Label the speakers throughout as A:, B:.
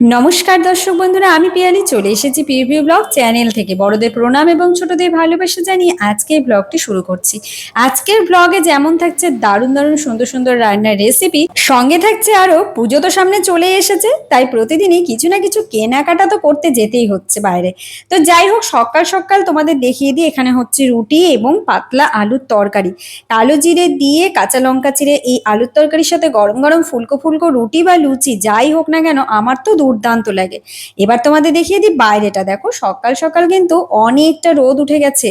A: নমস্কার দর্শক বন্ধুরা, আমি পিয়ালি। চলে এসেছি পিভিউ ব্লগ চ্যানেল থেকে। বড়দের প্রণাম এবং ছোটদের ভালোবাসা জানিয়ে আজকে ব্লগটি শুরু করছি। আজকের ব্লগে যেমন থাকছে দারুণ দারুণ সুন্দর সুন্দর রান্নার রেসিপি সঙ্গে থাকছে আরও পুজো তো সামনে চলে এসেছে, তাই প্রতিদিনই কিছু না কিছু কেনাকাটা তো করতে যেতেই হচ্ছে বাইরে। তো যাই হোক, সকাল সকাল তোমাদের দেখিয়ে দিই, এখানে হচ্ছে রুটি এবং পাতলা আলুর তরকারি। কালো জিরে দিয়ে কাঁচা লঙ্কা চিরে এই আলুর তরকারির সাথে গরম গরম ফুলকো ফুলকো রুটি বা লুচি, যাই হোক না কেন, আমার তো দুর্দান্ত লাগে। এবার তোমাদের দেখিয়ে দিই বাইরেটা। দেখো, সকাল সকাল কিন্তু অনেকটা রোদ উঠে গেছে।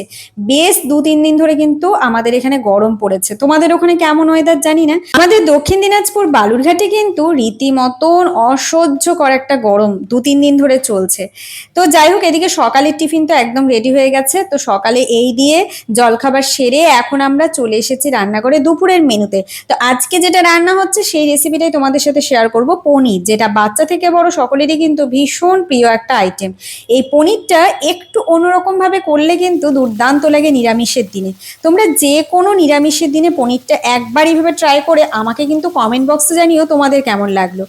A: বেশ দু তিন দিন ধরে কিন্তু আমাদের এখানে গরম পড়েছে। তোমাদের ওখানে কেমন ওয়েদার জানি না। আমাদের দক্ষিণ দিনাজপুর বালুরঘাটে কিন্তু রীতিমতন অসহ্যকর একটা গরম দু তিন দিন ধরে চলছে। তো যাই হোক, এদিকে সকালের টিফিন তো একদম রেডি হয়ে গেছে। তো সকালে এই দিয়ে জলখাবার সেরে এখন আমরা চলে এসেছি রান্নাঘরে দুপুরের মেনুতে। তো আজকে যেটা রান্না হচ্ছে সেই রেসিপিটাই তোমাদের সাথে শেয়ার করব, পনির, যেটা বাচ্চা থেকে বড় সকলেরই কিন্তু ভীষণ প্রিয় একটা আইটেম এই পনিরটা একটু অন্যরকম ভাবে করলে কিন্তু দুর্দান্ত লাগে নিরামিষের দিনে। তোমরা যে কোনো নিরামিষের দিনে পনিরটা একবার এইভাবে ট্রাই করে আমাকে কিন্তু কমেন্ট বক্সে জানিও তোমাদের কেমন লাগল।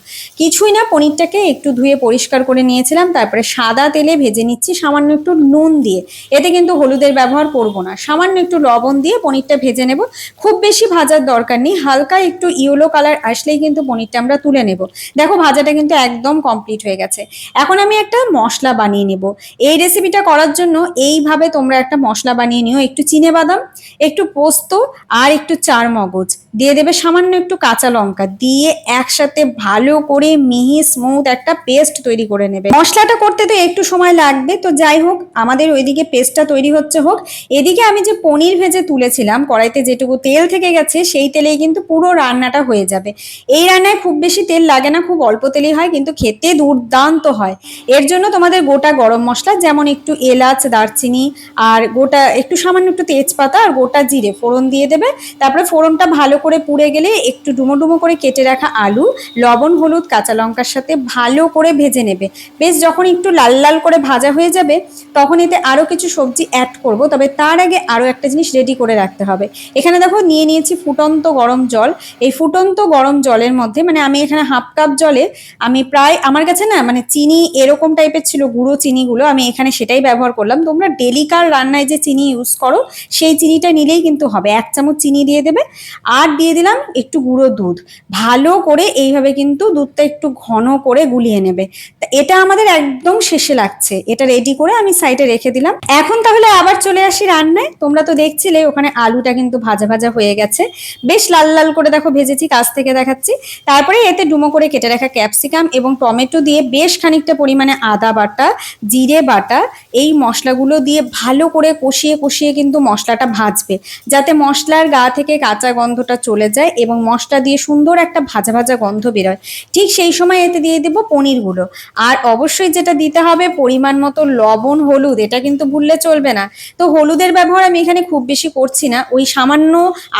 A: কিছুই না, পনিরটাকে একটু ধুয়ে পরিষ্কার করে নিয়েছিলাম, তারপরে সাদা তেলে ভেজে নিচ্ছি, সামান্য একটু নুন দিয়ে। এতে কিন্তু হলুদের ব্যবহার করব না। সামান্য একটু লবণ দিয়ে পনিরটা ভেজে নেব। খুব বেশি ভাজার দরকার নেই, হালকা একটু ইয়েলো কালার আসলেই কিন্তু পনিরটা আমরা তুলে নেব। দেখো, ভাজাটা কিন্তু একদম কমপ্লিট হয়ে গেছে। এখন আমি একটা মশলা বানিয়ে নেব। এই রেসিপিটা করার জন্য এইভাবে তোমরা একটা মশলা বানিয়ে নিও। একটু চিনে বাদাম, একটু পোস্ত আর একটু চার মগজ দিয়ে দেবে সামান্য একটু কাঁচা লঙ্কা। দিয়ে একসাথে ভালো করে মিহি স্মুথ একটা পেস্ট তৈরি করে নেবে। মশলাটা করতে তো একটু সময় লাগবে। তো যাই হোক, আমাদের ওইদিকে পেস্টটা তৈরি হচ্ছে হোক। এদিকে আমি যে পনির ভেজে তুলেছিলাম, কড়াইতে যেটুকু তেল থেকে গেছে, সেই তেলেই কিন্তু পুরো রান্নাটা হয়ে যাবে। এই রান্নায় খুব বেশি তেল লাগে না, খুব অল্প তেলেই হয়, কিন্তু খেতে দুর্দান্ত হয়। এর জন্য তোমাদের গোটা গরম মশলা, যেমন একটু এলাচ, দারচিনি, আর গোটা একটু সামান্য একটু তেজপাতা আর গোটা জিরে ফোড়ন দিয়ে দেবে। তারপরে ফোড়নটা ভালো করে পুড়ে গেলে একটু ডুমো ডুমো করে কেটে রাখা আলু, লবণ, হলুদ, কাঁচা লঙ্কার সাথে ভালো করে ভেজে নেবে। বেশ যখন একটু লাল লাল করে ভাজা হয়ে যাবে, তখন এতে আরও কিছু সবজি অ্যাড করব। তবে তার আগে আরও একটা জিনিস রেডি করে রাখতে হবে। এখানে দেখো নিয়ে নিয়েছি ফুটন্ত গরম জল। এই ফুটন্ত গরম জলের মধ্যে মানে আমি এখানে হাফ কাপ জলে আমি প্রায়, আমার কাছে না মানে চিনি এরকম টাইপের ছিল, গুঁড়ো চিনিগুলো, আমি এখানে সেটাই ব্যবহার করলাম। তোমরা ডেলিকার রান্নায় যে চিনি ইউজ করো, সেই চিনিটা নিলেই কিন্তু হবে। এক চামচ চিনি দিয়ে দেবে, আর দিয়ে দিলাম একটু গুঁড়ো দুধ। ভালো করে এইভাবে কিন্তু দুধটা একটু ঘন করে গুলিয়ে নেবে। এটা আমাদের একদম শেষে লাগছে। এটা রেডি করে আমি সাইডে রেখে দিলাম। এখন তাহলে আবার চলে আসি রান্নায়। তোমরা তো দেখছিলে, ওখানে আলুটা কিন্তু ভাজা ভাজা হয়ে গেছে। বেশ লাল লাল করে দেখো, ভেজেছি, কাছ থেকে দেখাচ্ছি। তারপরে এতে ডুমো করে কেটে রাখা ক্যাপসিকাম এবং টমেটো দিয়ে বেশ খানিকটা পরিমাণে আদা বাটা, জিরে বাটা, এই মশলাগুলো দিয়ে ভালো করে কষিয়ে কষিয়ে কিন্তু মশলাটা ভাজবে। যাতে মশলার গা থেকে কাঁচা গন্ধটা চলে যায় এবং মশলা দিয়ে সুন্দর একটা ভাজা ভাজা গন্ধ বেরোয়। ঠিক সেই সময় এতে দিয়ে দেবো পনিরগুলো আর অবশ্যই যেটা দিতে হবে পরিমাণ মতো লবণ, হলুদ, এটা কিন্তু ভুললে চলবে না। তো হলুদের ব্যবহার আমি এখানে খুব বেশি করছি না। ওই সামান্য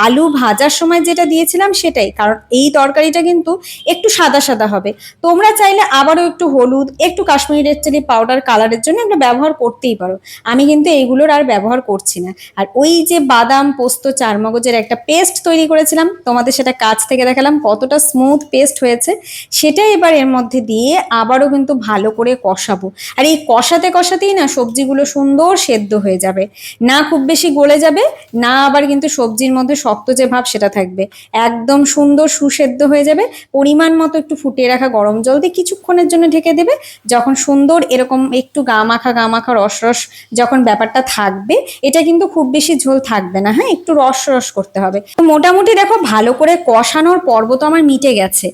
A: আলু ভাজার সময় যেটা দিয়েছিলাম সেটাই। কারণ এই তরকারিটা কিন্তু একটু সাদা সাদা হবে। তোমরা চাইলে আবারও একটু হলুদ, একটু কাশ্মীরি রেড চিলি পাউডার কালারের জন্য একটা ব্যবহার করতেই পারো। আমি কিন্তু এইগুলোর আর ব্যবহার করছি না। আর ওই যে বাদাম, পোস্ত, চারমগজের একটা পেস্ট তৈরি করেছিলাম, তোমাদের সেটা কাছ থেকে দেখালাম, কতটা স্মুথ পেস্ট হয়েছে। সেটা এবার এর মধ্যে দিয়ে আবারও কিন্তু ভালো করে কষাবো। আর এই কষাতে কষাতেই না সবজিগুলো সুন্দর সেদ্ধ হয়ে যাবে। না খুব বেশি গলে যাবে, না আবার কিন্তু সবজির মধ্যে শক্ত যে ভাব সেটা থাকবে। একদম সুন্দর সুসেদ্ধ হয়ে যাবে। পরিমাণ মতো একটু ফুটিয়ে রাখা গরম জল দিয়ে কিছুক্ষণের জন্য ঢেকে দেবে। যখন সুন্দর এরকম একটু গা মাখা গা মাখা রস রস যখন ব্যাপারটা থাকবে, এটা কিন্তু খুব বেশি ঝোল থাকবে না হ্যাঁ? একটু রস রস করতে হবে। তো মোটামুটি দেখো, ভালো করে কষানোর পর্ব তো আমার মিটে গেছে।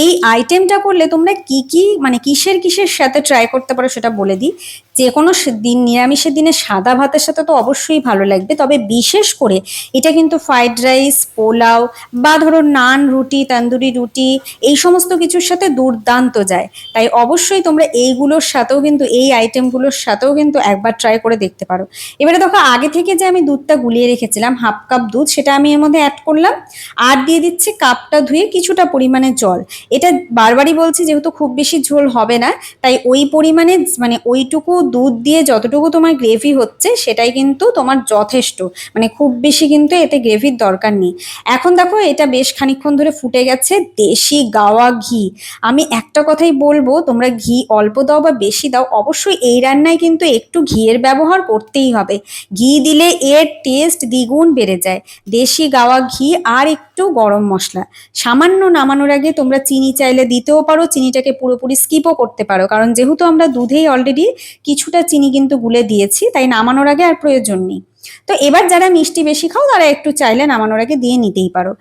A: এই আইটেমটা করলে তোমরা কি কি মানে কিসের কিসের সাথে ট্রাই করতে পারো সেটা বলে দিই। যে কোনো দিন, নিরামিষের দিনে সাদা ভাতের সাথে তো অবশ্যই ভালো লাগবে। তবে বিশেষ করে এটা কিন্তু ফ্রাইড রাইস পোলাও বা ধরো নান রুটি, তান্দুরি রুটি, এই সমস্ত কিছুর সাথে দুর্দান্ত যায়। তাই অবশ্যই তোমরা এইগুলোর সাথেও কিন্তু, এই আইটেমগুলোর সাথেও কিন্তু একবার ট্রাই করে দেখতে পারো। এবারে দেখো, আগে থেকে যে আমি দুধটা গুলিয়ে রেখেছিলাম হাফ কাপ দুধ, সেটা আমি এর মধ্যে অ্যাড করলাম। আর দিয়ে দিচ্ছি কাপটা ধুয়ে কিছুটা পরিমাণে জল। এটা বারবারই বলছি, যেহেতু খুব বেশি ঝোল হবে না, তাই ওই পরিমাণে মানে ওইটুকু দুধ দিয়ে যতটুকু তোমার গ্রেভি হচ্ছে, সেটাই কিন্তু তোমার যথেষ্ট। মানে খুব বেশি কিন্তু এতে গ্রেভির দরকার নেই। এখন দেখো, এটা বেশ খানিকক্ষণ ধরে ফুটে গেছে, দেশি গাওয়া ঘি। আমি একটা কথাই বলব, তোমরা ঘি অল্প দাও বা বেশি দাও, অবশ্যই এই রান্নায় কিন্তু একটু ঘিয়ের ব্যবহার করতেই হবে। ঘি দিলে এর টেস্ট দ্বিগুণ বেড়ে যায়। দেশি গাওয়া ঘি আর একটু গরম মশলা। সামান্য নামানোর আগে তোমরা চিনি চাইলে দিতেও পারো, চিনিটাকে পুরোপুরি স্কিপও করতে পারো। কারণ যেহেতু আমরা দুধেই অলরেডি কিছুটা চিনি কিন্তু গুলে দিয়েছি, তাই নামানোর আগে আর প্রয়োজন নেই। তো এবার যারা মিষ্টি বেশি খাও, তারা একটু চাইলে নামানোর আগে দিয়ে নিতেই পারো।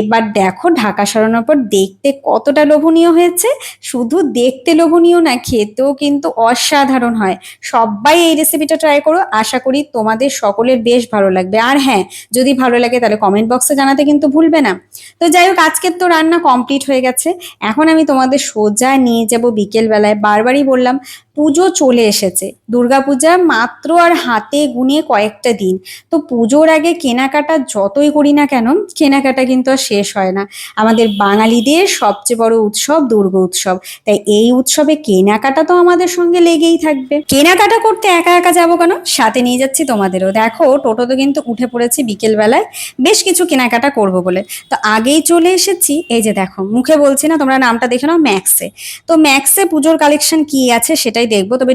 A: এবার দেখো ঢাকা সরানোর পর দেখতে কতটা লোভনীয় হয়েছে। শুধু দেখতে লোভনীয় না, খেতেও কিন্তু অসাধারণ হয়। সবাই এই রেসিপিটা ট্রাই করো, আশা করি তোমাদের সকলের বেশ ভালো লাগবে। আর হ্যাঁ যদি ভালো লাগে তাহলে কমেন্ট বক্সে জানাতে কিন্তু ভুলবে না। তো যাই হোক, আজকের তো রান্না কমপ্লিট হয়ে গেছে। এখন আমি তোমাদের সোজা নিয়ে যাব বিকেলবেলায়। বারবারই বললাম পুজো চলে এসেছে। দুর্গাপূজা মাত্র আর হাতে গুনে কয়েকটা দিন। তো পুজোর আগে কেনাকাটা যতই করি না কেন, কেনাকাটা কিন্তু আর শেষ হয় না। আমাদের বাঙালিদের সবচেয়ে বড় উৎসব দুর্গা উৎসব। তাই এই উৎসবে কেনাকাটা তো আমাদের সঙ্গে লেগেই থাকবে। কেনাকাটা করতে একা একা যাব কেন? সাথে নিয়ে যাচ্ছি তোমাদেরও। দেখো, টোটোতে কিন্তু উঠে পড়েছি বিকেলবেলায়। বেশ কিছু কেনাকাটা করব বলে। তো আগেই চলে এসেছি। এই যে দেখো, মুখে বলছি না, তোমরা নামটা দেখে নাও, ম্যাক্সে। তো ম্যাক্সে পুজোর কালেকশন কি আছে সেটাই দেখব তবে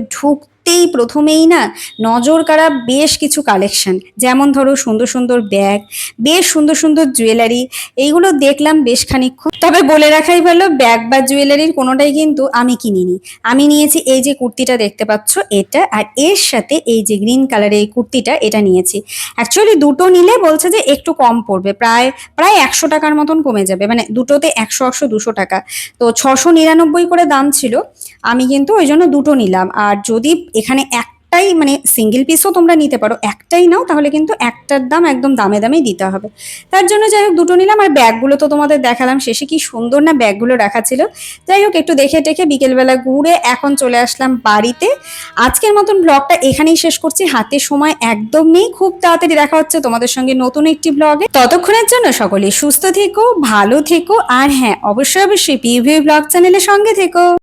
A: ঢুকতেই প্রথমেই না নজর কাড়া বেশ কিছু কালেকশন যেমন ধরো সুন্দর সুন্দর ব্যাগ বেশ সুন্দর সুন্দর জুয়েলারি এইগুলো দেখলাম বেশ খানিকক্ষণ। তবে বলে রাখাই ভালো ব্যাগ বা জুয়েলারির কোনোটাই কিন্তু আমি কিনিনি। আমি নিয়েছি এই যে কুর্তিটা দেখতে পাচ্ছ এটা, আর এর সাথে এই যে গ্রিন কালারের এই কুর্তিটা এটা নিয়েছি। অ্যাকচুয়ালি দুটো নিলে বলছে যে একটু কম পড়বে, প্রায় প্রায় একশো টাকার মতন কমে যাবে মানে দুটোতে একশো একশো, দুশো টাকা। তো ছশো নিরানব্বই করে দাম ছিল, আমি কিন্তু ওই জন্য দুটো নিলাম। আর যদি এখানে একটাই মানে সিঙ্গেল পিসও তোমরা নিতে পারো। একটাই নাও, তাহলে কিন্তু একটার দাম একদম দামে দামেই দিতে হবে। তার জন্য যাই হোক, দুটো নিলাম। আর ব্যাগগুলো তো তোমাদের দেখালাম শেষে, কি সুন্দর না ব্যাগগুলো রাখা ছিল। যাই হোক, একটু দেখে টেখে বিকেলবেলা ঘুরে এখন চলে আসলাম বাড়িতে। আজকের মতন ব্লগটা এখানেই শেষ করছি। হাতে সময় একদম নেই। খুব তাড়াতাড়ি দেখা হচ্ছে তোমাদের সঙ্গে নতুন একটি ব্লগে। ততক্ষণের জন্য সকলে সুস্থ থেকো, ভালো থেকো। আর হ্যাঁ অবশ্যই অবশ্যই পিভি ব্লগ চ্যানেলের সঙ্গে থেকো।